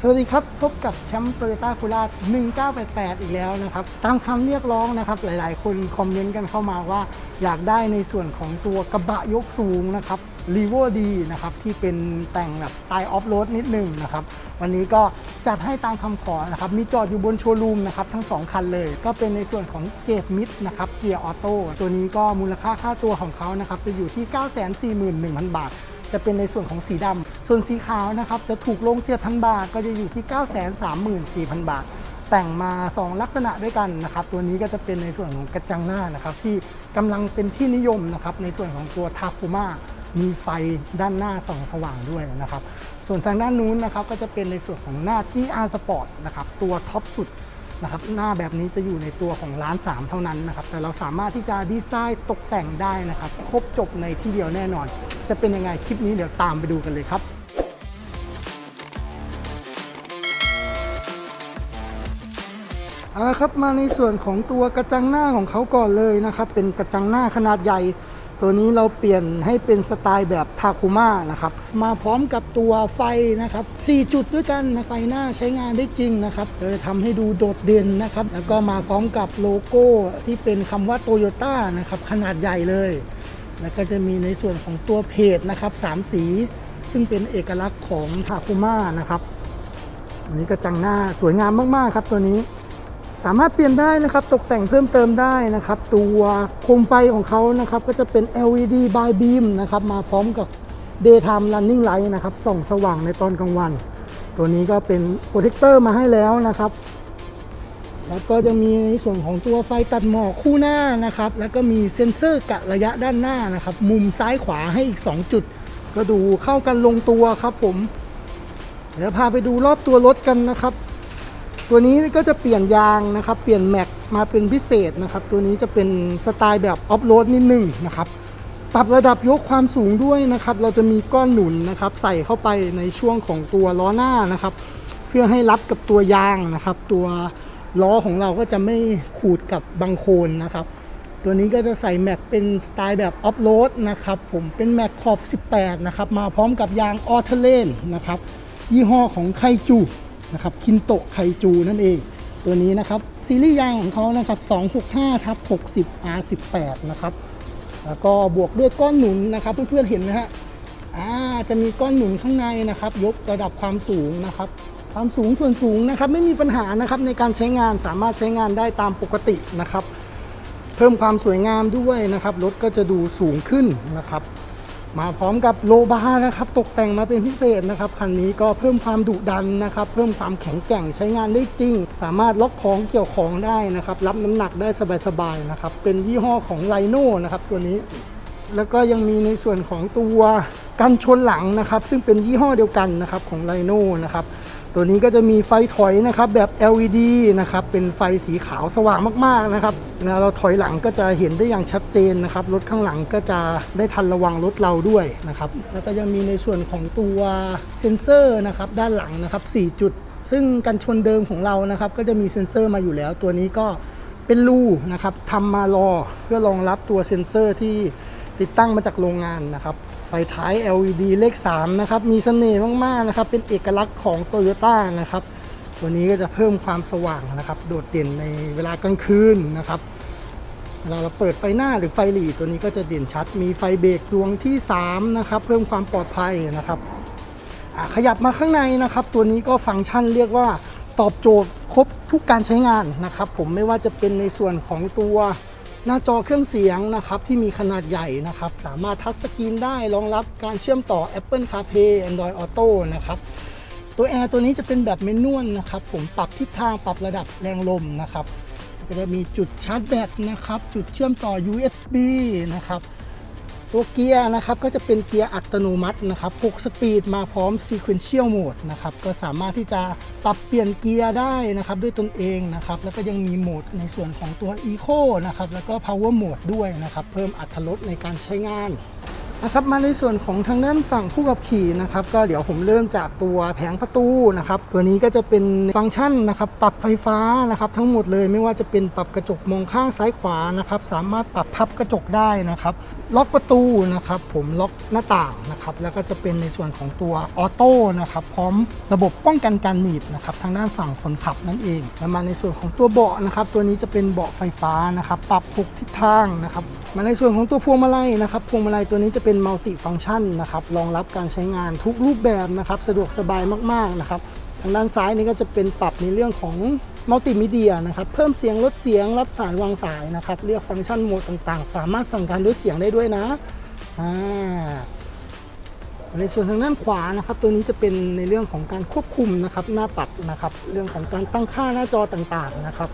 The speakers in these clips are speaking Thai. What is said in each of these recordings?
สวัสดีครับ พบกับแชมป์โตโยต้าคูราช1988 อีกแล้วนะครับ ตามคำเรียกร้องนะครับ หลายๆ คนคอมเมนต์กันเข้ามาว่า อยากได้ในส่วนของตัวกระบะยกสูงนะครับรีโวอร์ดีนะครับ ที่เป็นแต่งแบบสไตล์ออฟโรดนิดหนึงนะครับ วันนี้ก็จัดให้ตามคำขอนะครับ มีจอดอยู่บนโชว์รูมนะครับ ทั้ง 2 คันเลย ก็เป็นในส่วนของเกตมิดนะครับ เกียร์ออโต้ตัวนี้ก็มูลค่าค่าตัวของเขานะครับ จะอยู่ที่ 941,000 บาท จะเป็นในส่วนของสีดำส่วนสีขาวนะครับจะถูกลง7,000 บาท ก็จะอยู่ที่ 934,000 บาท แต่งมา 2 ลักษณะด้วยกันนะครับ ตัวนี้ก็จะเป็นในส่วนของกระจังหน้านะครับ ที่กำลังเป็นที่นิยมนะครับในส่วนของตัวทาคุมามีไฟด้านหน้าส่องสว่างด้วยนะครับ ส่วนทางด้านนู้นนะครับก็จะเป็นในส่วนของหน้า GR Sport นะครับตัวท็อปสุดนะครับหน้าแบบนี้จะอยู่ในตัวของร้าน 3 เท่านั้นนะครับ แต่เราสามารถที่จะดีไซน์ตกแต่งได้นะครับ ครบจบในที่เดียวแน่นอน จะเป็นยังไงคลิปนี้เดี๋ยวตามไปดูกันเลยครับเอาละครับมาในส่วนของตัวกระจังหน้าของเขาก่อนเลยนะครับ เป็นกระจังหน้าขนาดใหญ่ ตัวนี้เราเปลี่ยนให้เป็นสไตล์แบบทาคุมานะครับ มาพร้อมกับตัวไฟนะครับ 4 จุดด้วยกันนะไฟหน้าใช้งานได้จริงนะครับจะทำให้ดูโดดเด่นนะครับ แล้วก็มาพร้อมกับโลโก้ที่เป็นคำว่าโตโยต้านะครับขนาดใหญ่เลย แล้วก็จะมีในส่วนของตัวเพจนะครับสามสี ซึ่งเป็นเอกลักษณ์ของทาคุมานะครับ อันนี้กระจังหน้าสวยงามมากๆครับตัวนี้ สามารถเปลี่ยนได้นะครับ ตกแต่งเพิ่มเติมได้นะครับ ตัวโคมไฟของเขานะครับ ก็จะเป็น LED by beam นะครับ มาพร้อมกับ daytime running light นะครับ ส่องสว่างในตอนกลางวัน ตัวนี้ก็เป็นโปรเทคเตอร์มาให้แล้วนะครับ แล้วก็จะมีในส่วนของตัวไฟตัดหมอกคู่หน้านะครับ แล้วก็มีเซ็นเซอร์กะระยะด้านหน้านะครับ มุมซ้ายขวาให้อีก 2 จุด ก็ดูเข้ากันลงตัวครับผม เดี๋ยวพาไปดูรอบตัวรถกันนะครับ ตัวนี้ก็จะเปลี่ยนยางนะครับ เปลี่ยนแม็กมาเป็นพิเศษนะครับ ตัวนี้จะเป็นสไตล์แบบออฟโรดนิดนึงนะครับ ปรับระดับยกความสูงด้วยนะครับ เราจะมีก้อนหนุนนะครับ ใส่เข้าไปในช่วงของตัวล้อหน้านะครับ เพื่อให้รับกับตัวยางนะครับ ตัว ล้อของเราก็จะไม่ขูดกับบังโคลนนะครับ ตัวนี้ก็จะใส่แม็กเป็นสไตล์แบบออฟโรดนะครับผมเป็นแม็กขอบ 18 นะครับ มาพร้อมกับยางออเทเลนนะครับ ยี่ห้อของไคจูนะครับคินโตะไคจูนั่นเอง ตัวนี้นะครับซีรีส์ยางของเขานะครับ265ทับ60 R18 นะครับแล้วก็บวกด้วยก้อนหนุนนะครับ เพื่อนๆเห็นไหมฮะอ่าจะมีก้อนหนุนข้างในนะครับ ยกระดับความสูงนะครับ ความสูงส่วนสูงนะครับไม่มีปัญหานะครับในการใช้งานสามารถใช้งานได้ตามปกตินะครับ เพิ่มความสวยงามด้วยนะครับรถก็จะดูสูงขึ้นนะครับ มาพร้อมกับโลบาร์นะครับ ตกแต่งมาเป็นพิเศษนะครับคันนี้ก็เพิ่มความดุดันนะครับ เพิ่มความแข็งแกร่งใช้งานได้จริง สามารถล็อกของเกี่ยวของได้นะครับ รับน้ำหนักได้สบายๆนะครับ เป็นยี่ห้อของไลโน่นะครับตัวนี้แล้วก็ยังมีในส่วนของตัวกันชนหลังนะครับ ซึ่งเป็นยี่ห้อเดียวกันนะครับของไลโน่นะครับ ตัวนี้ก็จะมีไฟถอยนะครับแบบ LED นะครับเป็นไฟสีขาวสว่างมากๆนะครับเวลาเราถอยหลังก็จะเห็นได้อย่างชัดเจนนะครับรถข้างหลังก็จะได้ทันระวังรถเราด้วยนะครับแล้วก็ยังมีในส่วนของตัวเซ็นเซอร์นะครับด้านหลังนะครับ 4 จุด ซึ่งกันชนเดิมของเรานะครับก็จะมีเซ็นเซอร์มาอยู่แล้ว ตัวนี้ก็เป็นรูนะครับทำมารอเพื่อรองรับตัวเซ็นเซอร์ที่ ติดตั้งมาจากโรงงานนะครับ ไฟท้าย LED เลข 3 นะครับ มีเสน่ห์มาก ๆ นะครับ เป็นเอกลักษณ์ของ t o y ยต้นะครับ ตัวนี้ก็จะเพิ่มความสว่างนะครับ โดดเด่นในเวลากลางคืนนะครับเวลาเราเปิดไฟหน้าหรือไฟหลีตัวนี้ก็จะเด่นชัด มีไฟเบรกดวงที่ 3 นะครับ เพิ่มความปลอดภัยนะครับขยับมาข้างในนะครับ ตัวนี้ก็ฟังก์ชันเรียกว่าตอบโจทย์ครบทุกการใช้งานนะครับ ผมไม่ว่าจะเป็นในส่วนของตัว หน้าจอเครื่องเสียงนะครับที่มีขนาดใหญ่นะครับ สามารถทัชสกรีนได้รองรับการเชื่อมต่อ Apple CarPlay Android Auto นะครับตัวแอร์ตัวนี้จะเป็นแบบเมนนวลนะครับ ผมปรับทิศทางปรับระดับแรงลมนะครับก็จะมีจุดชาร์จแบตนะครับ จุดเชื่อมต่อ USB นะครับ ตัวเกียร์นะครับก็จะเป็นเกียร์อัตโนมัตินะครับ6สปีดมาพร้อม Sequential Mode นะครับก็สามารถที่จะปรับเปลี่ยนเกียร์ได้นะครับด้วยตนเองนะครับแล้วก็ยังมีโหมดในส่วนของตัว Eco นะครับแล้วก็ Power Mode ด้วยนะครับเพิ่มอัตรถรสในการใช้งานนะครับมาในส่วนของทางด้านฝั่งผู้ขับขี่นะครับก็เดี๋ยวผมเริ่มจากตัวแผงประตูนะครับตัวนี้ก็จะเป็นฟังก์ชันนะครับปรับไฟฟ้านะครับทั้งหมดเลยไม่ว่าจะเป็นปรับกระจกมองข้างซ้ายขวานะครับสามารถปรับพับกระจกได้นะครับ ล็อกประตูนะครับผมล็อกหน้าต่างนะครับแล้วก็จะเป็นในส่วนของตัวออโต้นะครับพร้อมระบบป้องกันการหนีบนะครับทางด้านฝั่งคนขับนั่นเองแล้วมาในส่วนของตัวเบาะนะครับตัวนี้จะเป็นเบาะไฟฟ้านะครับปรับทุกทิศทางนะครับมาในส่วนของตัวพวงมาลัยนะครับพวงมาลัยตัวนี้จะเป็นมัลติฟัง c t ชันนะครับรองรับการใช้งานทุกรูปแบบนะครับสะดวกสบายมากๆนะครับทางด้านซ้ายนี่ก็จะเป็นปรับในเรื่องของ มัลติมีเดียนะครับ เพิ่มเสียงลดเสียงรับสายวางสายนะครับ เลือกฟังก์ชันโหมดต่างๆ สามารถสั่งการด้วยเสียงได้ด้วยนะอ่าในส่วนทางด้านขวานะครับ ตัวนี้จะเป็นในเรื่องของการควบคุมนะครับ หน้าปัดนะครับ เรื่องของการตั้งค่าหน้าจอต่างๆนะครับ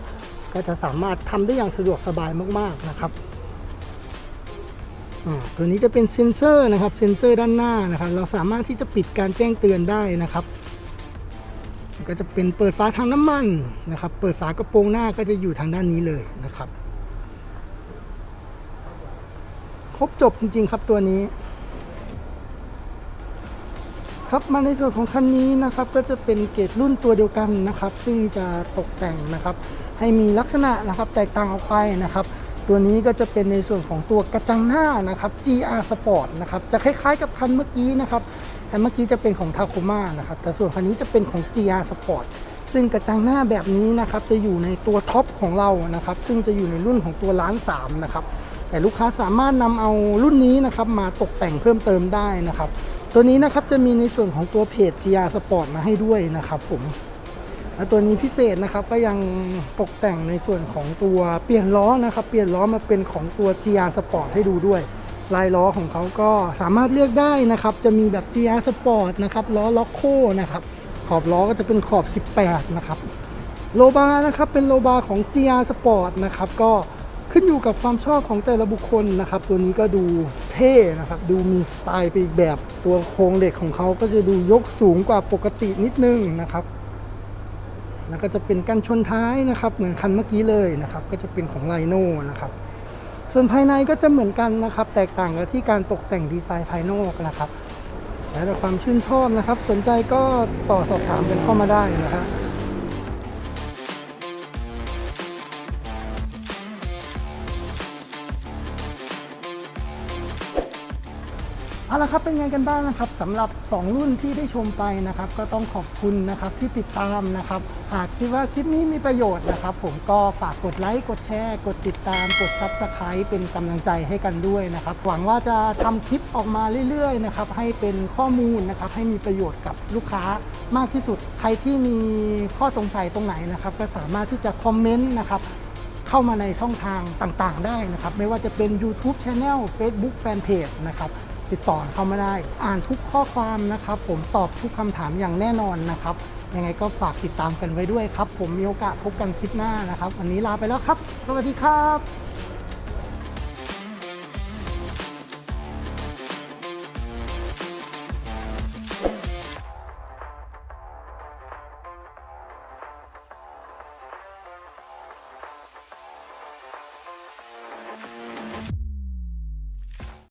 ก็จะสามารถทำได้อย่างสะดวกสบายมากๆนะครับตัวนี้จะเป็นเซ็นเซอร์นะครับ เซ็นเซอร์ด้านหน้านะครับ เราสามารถที่จะปิดการแจ้งเตือนได้นะครับ ก็จะเป็นเปิดฝาทางน้ำมันนะครับ เปิดฝากระโปรงหน้าก็จะอยู่ทางด้านนี้เลยนะครับ ครบจบจริง ๆ ครับตัวนี้ ครับมาในส่วนของคันนี้นะครับก็จะเป็นเกรดรุ่นตัวเดียวกันนะครับ ซึ่งจะตกแต่งนะครับ ให้มีลักษณะนะครับแตกต่างออกไปนะครับ ตัวนี้ก็จะเป็นในส่วนของตัวกระจังหน้านะครับ GR Sport นะครับ จะคล้ายๆกับคันเมื่อกี้นะครับ คันเมื่อกี้จะเป็นของ Tacoma นะครับ แต่ส่วนคันนี้จะเป็นของ GR Sport ซึ่งกระจังหน้าแบบนี้นะครับ จะอยู่ในตัวท็อปของเรานะครับ ซึ่งจะอยู่ในรุ่นของตัวล้านสามนะครับ แต่ลูกค้าสามารถนำเอารุ่นนี้นะครับมาตกแต่งเพิ่มเติมได้นะครับ ตัวนี้นะครับจะมีในส่วนของตัวเพจ GR Sport มาให้ด้วยนะครับผม และตัวนี้พิเศษนะครับก็ยังตกแต่งในส่วนของตัวเปลี่ยนล้อนะครับเปลี่ยนล้อมาเป็นของตัว GR Sport ให้ดูด้วย ลายล้อของเขาก็สามารถเลือกได้นะครับ จะมีแบบ GR Sport นะครับล้อล็อกโคนะครับขอบล้อก็จะเป็นขอบ 18 นะครับโลบาร์นะครับเป็นโลบาร์ของ GR Sport นะครับก็ขึ้นอยู่กับความชอบของแต่ละบุคคลนะครับ ตัวนี้ก็ดูเท่นะครับ ดูมีสไตล์ไปอีกแบบ ตัวโครงเหล็กของเขาก็จะดูยกสูงกว่าปกตินิดนึงนะครับ แล้วก็จะเป็นกันชนท้ายนะครับ เหมือนคันเมื่อกี้เลยนะครับ ก็จะเป็นของไลโน่นะครับ ส่วนภายในก็จะเหมือนกันนะครับ แตกต่างกับที่การตกแต่งดีไซน์ภายนอกนะครับแล้วแต่ความชื่นชอบนะครับ สนใจก็ต่อสอบถามกันเข้ามาได้นะครับ เอาละครับเป็นไงกันบ้างนะครับสำหรับ 2 รุ่นที่ได้ชมไปนะครับ ก็ต้องขอบคุณนะครับที่ติดตามนะครับ หากคิดว่าคลิปนี้มีประโยชน์นะครับ ผมก็ฝากกดไลค์กดแชร์ กดติดตาม กด Subscribe เป็นกำลังใจให้กันด้วยนะครับ หวังว่าจะทำคลิปออกมาเรื่อยๆนะครับให้เป็นข้อมูลนะครับให้มีประโยชน์กับลูกค้ามากที่สุด ใครที่มีข้อสงสัยตรงไหนนะครับ ก็สามารถที่จะคอมเมนต์นะครับเข้ามาในช่องทางต่างๆ ได้นะครับ ไม่ว่าจะเป็น YouTube Channel Facebook Fanpage นะครับ ติดต่อเข้ามาได้ อ่านทุกข้อความนะครับผมตอบทุกคำถามอย่างแน่นอนนะครับยังไงก็ฝากติดตามกันไว้ด้วยครับ ผมมีโอกาสพบกันคลิปหน้านะครับ วันนี้ลาไปแล้วครับ สวัสดีครับ